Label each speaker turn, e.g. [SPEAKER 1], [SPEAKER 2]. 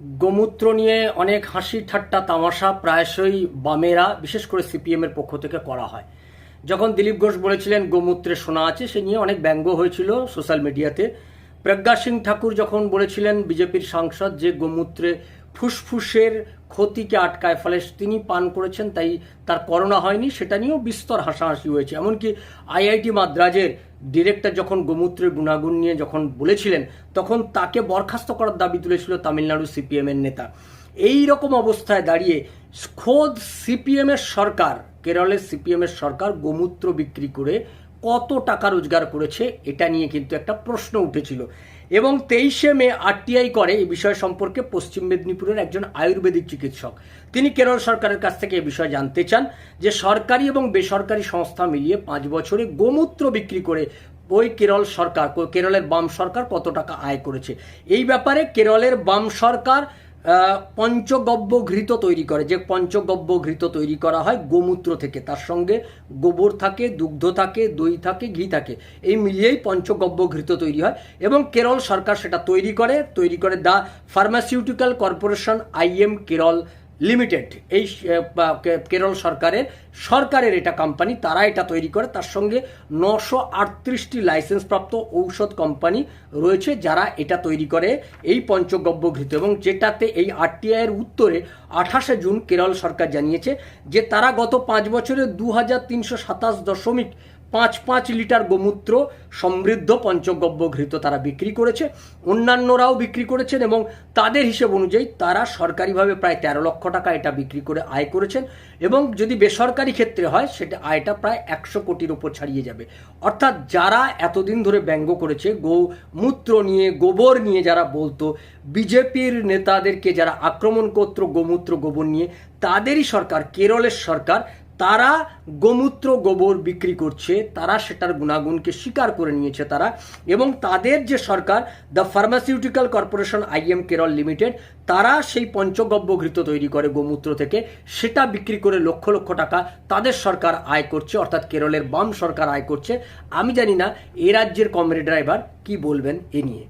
[SPEAKER 1] গোমূত্র নিয়ে অনেক হাসি ঠাট্টা তামাশা প্রায়শই বামেরা, বিশেষ করে সিপিএমের পক্ষ থেকে করা হয়। যখন দিলীপ ঘোষ বলেছিলেন গোমূত্রে শোনা আছে, সে নিয়ে অনেক ব্যঙ্গ হয়েছিল সোশ্যাল মিডিয়াতে। প্রজ্ঞা সিং ঠাকুর যখন বলেছিলেন বিজেপির সাংসদ যে গোমূত্রে ফুসফুসের ক্ষতিকে আটকায়, ফলে তিনি পান করেছেন, তাই তার করোনা হয়নি, সেটা নিয়েও বিস্তর হাসাহাসি হয়েছে। এমনকি আইআইটি মাদ্রাজের ডিরেক্টর যখন গোমূত্রের গুণাগুণ নিয়ে যখন বলেছিলেন, তখন তাকে বরখাস্ত করার দাবি তুলেছিল তামিলনাড়ু সিপিএম এর নেতা। এই রকম অবস্থায় দাঁড়িয়ে খোদ সিপিএম এর সরকার, কেরলের সিপিএম এর সরকার গোমূত্র বিক্রি করে কত টাকা রোজগার করেছে এটা নিয়ে কিন্তু একটা প্রশ্ন উঠেছিল। এবং তেইশে মে আরটিআই করে এই বিষয় সম্পর্কে পশ্চিম মেদিনীপুরের একজন আয়ুর্বেদিক চিকিৎসক। তিনি কেরল সরকারের কাছ থেকে এ বিষয়ে জানতে চান যে সরকারি এবং বেসরকারি সংস্থা মিলিয়ে পাঁচ বছরে গোমূত্র বিক্রি করে ওই কেরল সরকার, কেরলের বাম সরকার কত টাকা আয় করেছে। এই ব্যাপারে কেরলের বাম সরকার পঞ্চগব্য ঘৃত তৈরি করে। যে পঞ্চগব্য ঘৃত তৈরি করা হয় গোমূত্র থেকে, তার সঙ্গে গোবর থাকে, দুগ্ধ থাকে, দই থাকে, ঘি থাকে। এই মিলিয়েই পঞ্চগব্য ঘৃত তৈরি হয় এবং কেরল সরকার সেটা তৈরি করে। তৈরি করে the pharmaceutical corporation IM Kerala limited এই কেরল সরকারের সরকারের এটা কোম্পানি তারা এটা তৈরি করে। তার সঙ্গে নশো আটত্রিশটি লাইসেন্সপ্রাপ্ত ঔষধ কোম্পানি রয়েছে যারা এটা তৈরি করে এই পঞ্চগব্য ঘৃত। এবং যেটাতে এই আরটিআই এর উত্তরে আঠাশে জুন কেরল সরকার জানিয়েছে যে তারা গত পাঁচ বছরে দু হাজার তিনশো সাতাশ দশমিক পাঁচ পাঁচ লিটার গোমূত্র সমৃদ্ধ পঞ্চগব্য ঘৃত তারা বিক্রি করেছে। অন্যান্যরাও বিক্রি করেছেন এবং তাদের হিসেব অনুযায়ী তারা সরকারিভাবে প্রায় তেরো লক্ষ টাকা এটা বিক্রি করে আয় করেছেন এবং যদি বেসরকারি ক্ষেত্রে হয়, সেটা আয়টা প্রায় একশো কোটির ওপর ছাড়িয়ে যাবে। অর্থাৎ যারা এতদিন ধরে ব্যঙ্গ করেছে, গোমূত্র নিয়ে, গোবর নিয়ে যারা বলতো, বিজেপির নেতাদেরকে যারা আক্রমণ করত গোমূত্র গোবর নিয়ে, তাদেরই সরকার, কেরলের সরকার তারা গোমূত্র গোবর বিক্রি করছে, তারা সেটার গুণাগুণকে স্বীকার করে নিয়েছে তারা, এবং তাদের যে সরকার, the pharmaceutical corporation IM Kerala limited, তারা সেই পঞ্চগব্য ঘৃত তৈরি করে গোমূত্র থেকে, সেটা বিক্রি করে লক্ষ লক্ষ টাকা তাদের সরকার আয় করছে, অর্থাৎ কেরলের বাম সরকার আয় করছে। আমি জানি না, এ রাজ্যের কমরেড ড্রাইভার কি বলবেন এ নিয়ে।